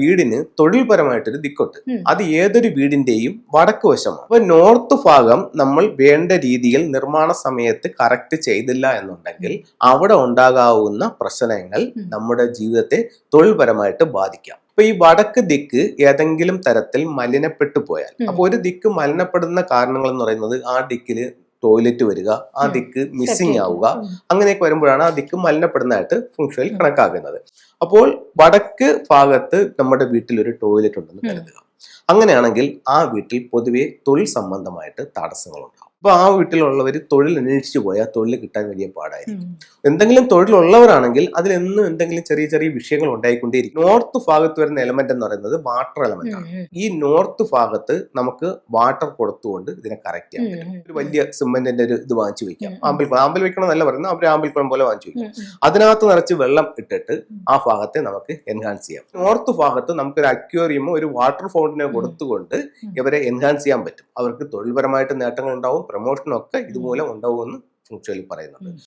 വീടിന് തൊഴിൽപരമായിട്ടൊരു ദിക്കുണ്ട് അത് ഏതൊരു വീടിന്റെയും വടക്ക് വശമാണ്. അപ്പൊ നോർത്ത് ഭാഗം നമ്മൾ വേണ്ട രീതിയിൽ നിർമ്മാണ സമയത്ത് കറക്റ്റ് ചെയ്തില്ല എന്നുണ്ടെങ്കിൽ അവിടെ ഉണ്ടാകാവുന്ന പ്രശ്നങ്ങൾ നമ്മുടെ ജീവിതത്തെ തൊഴിൽപരമായിട്ട് ബാധിക്കാം. അപ്പൊ ഈ വടക്ക് ദിക്ക് ഏതെങ്കിലും തരത്തിൽ മലിനപ്പെട്ടു പോയാൽ. അപ്പൊ ഒരു ദിക്ക് മലിനപ്പെടുന്ന കാരണങ്ങൾ എന്ന് പറയുന്നത് ആ ദിക്കിൽ ടോയ്ലറ്റ് വരിക ആ ദിക്ക് മിസ്സിംഗ് ആവുക. അങ്ങനെയൊക്കെ വരുമ്പോഴാണ് ആ ദിക്ക് മലിനപ്പെടുന്നതായിട്ട് ഫുങ്ഷനിൽ കണക്കാക്കുന്നത് അപ്പോൾ വടക്ക് ഭാഗത്ത് നമ്മുടെ വീട്ടിൽ ഒരു ടോയ്ലറ്റ് ഉണ്ടെന്ന് കരുതുക. അങ്ങനെയാണെങ്കിൽ ആ വീട്ടിൽ പൊതുവെ തൊഴിൽ സംബന്ധമായിട്ട് തടസ്സങ്ങളുണ്ടാവും. അപ്പൊ ആ വീട്ടിലുള്ളവർ തൊഴിൽ അന്വേഷിച്ചു പോയാൽ തൊഴിൽ കിട്ടാൻ വലിയ പാടായിരിക്കും. എന്തെങ്കിലും തൊഴിലുള്ളവരാണെങ്കിൽ അതിലെന്നും എന്തെങ്കിലും ചെറിയ ചെറിയ വിഷയങ്ങൾ ഉണ്ടായിക്കൊണ്ടേയിരിക്കും. നോർത്ത് ഭാഗത്ത് വരുന്ന എലമെന്റ് എന്ന് പറയുന്നത് വാട്ടർ എലമെന്റ് ആണ്. ഈ നോർത്ത് ഭാഗത്ത് നമുക്ക് വാട്ടർ കൊടുത്തുകൊണ്ട് ഇതിനെ കറക്റ്റ് ചെയ്യാൻ പറ്റും. ഒരു വലിയ സിമെന്റിന്റെ ഒരു ഇത് വാങ്ങിച്ചു വെക്കാം. ആമ്പിൾ ആമ്പിൽ വെക്കണം എന്നല്ല പറയുന്നത് അവർ ആമ്പിൾ കുളം പോലെ വാങ്ങിച്ചു വെക്കാം. അതിനകത്ത് നിറച്ച് വെള്ളം ഇട്ടിട്ട് ആ ഭാഗത്തെ നമുക്ക് എൻഹാൻസ് ചെയ്യാം. നോർത്ത് ഭാഗത്ത് നമുക്ക് ഒരു അക്വേറിയമോ ഒരു വാട്ടർ ഫൗണ്ടിനോ കൊടുത്തുകൊണ്ട്. ഇവരെ എൻഹാൻസ് ചെയ്യാൻ പറ്റും. അവർക്ക് തൊഴിൽപരമായിട്ട് നേട്ടങ്ങൾ ഉണ്ടാവും പ്രൊമോഷനും ഒക്കെ ഇതുമൂലം ഉണ്ടാവുമെന്ന് ഫുങ്ഷയിൽ പറയുന്നുണ്ട്.